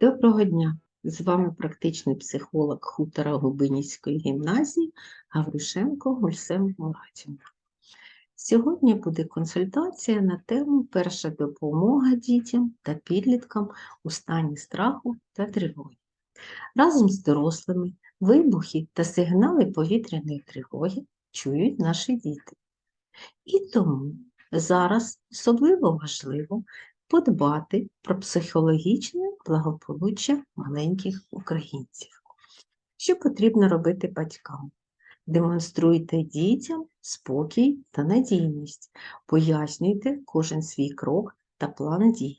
Доброго дня! З вами практичний психолог хутора Губинівської гімназії Гаврюшенко Гульсем Муратівна. Сьогодні буде консультація на тему перша допомога дітям та підліткам у стані страху та тривоги. Разом з дорослими вибухи та сигнали повітряної тривоги чують наші діти. І тому зараз особливо важливо подбати про психологічне благополуччя маленьких українців. Що потрібно робити батькам? Демонструйте дітям спокій та надійність, пояснюйте кожен свій крок та план дій.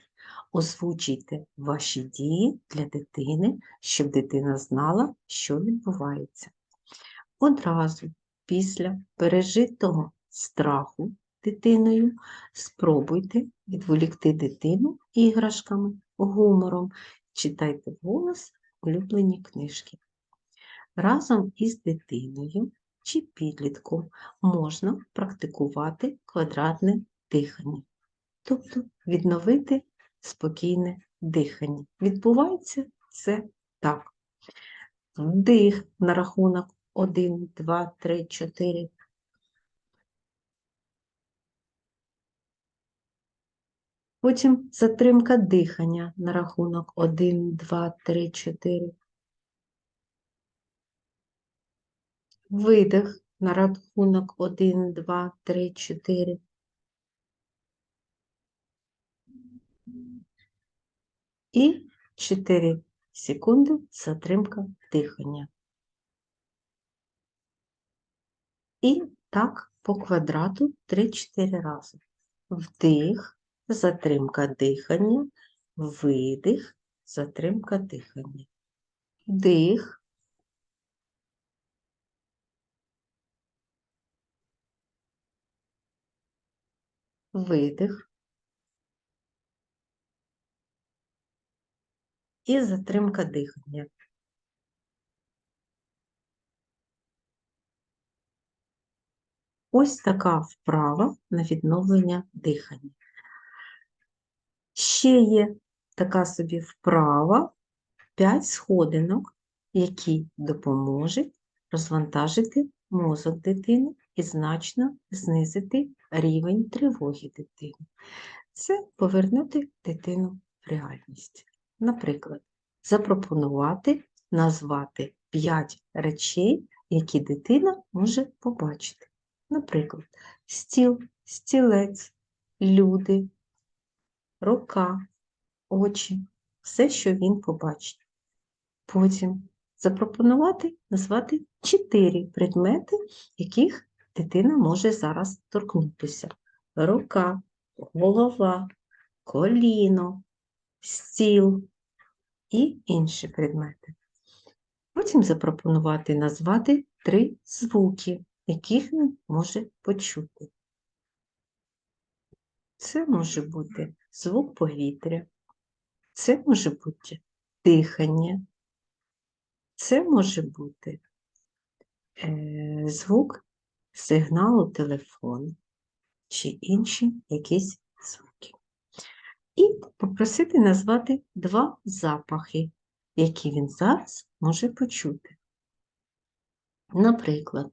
Озвучуйте ваші дії для дитини, щоб дитина знала, що відбувається. Одразу після пережитого страху дитиною, спробуйте відволікти дитину іграшками, гумором, читайте вголос улюблені книжки. Разом із дитиною чи підлітком можна практикувати квадратне дихання, тобто відновити спокійне дихання. Відбувається це так. Вдих на рахунок 1, 2, 3, 4. Потім затримка дихання на рахунок 1, 2, 3, 4. Видих на рахунок 1, 2, 3, 4. І 4 секунди затримка дихання. І так по квадрату 3-4 рази. Вдих, затримка дихання, видих, затримка дихання. Дих. Видих. І затримка дихання. Ось така вправа на відновлення дихання. Ще є така собі вправа 5 сходинок, які допоможуть розвантажити мозок дитини і значно знизити рівень тривоги дитини. Це повернути дитину в реальність. Наприклад, запропонувати назвати 5 речей, які дитина може побачити. Наприклад, стіл, стілець, люди, рука, очі, все, що він побачить. Потім запропонувати назвати чотири предмети, яких дитина може зараз торкнутися: рука, голова, коліно, стіл і інші предмети. Потім запропонувати назвати три звуки, яких він може почути. Це може бути звук повітря, це може бути дихання, це може бути е, звук сигналу телефону чи інші якісь звуки. І попросити назвати два запахи, які він зараз може почути. Наприклад,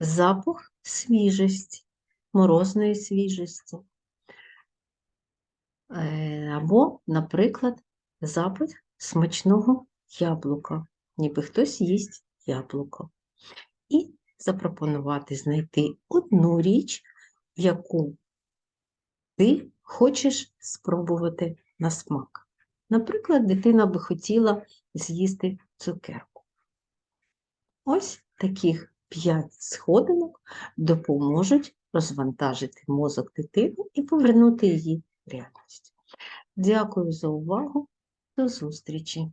запах свіжості, морозної свіжості, або, наприклад, запах смачного яблука, ніби хтось їсть яблуко. І запропонувати знайти одну річ, яку ти хочеш спробувати на смак. Наприклад, дитина би хотіла з'їсти цукерку. Ось таких 5 сходинок допоможуть розвантажити мозок дитини і повернути її реальність. Дякую за увагу. До зустрічі!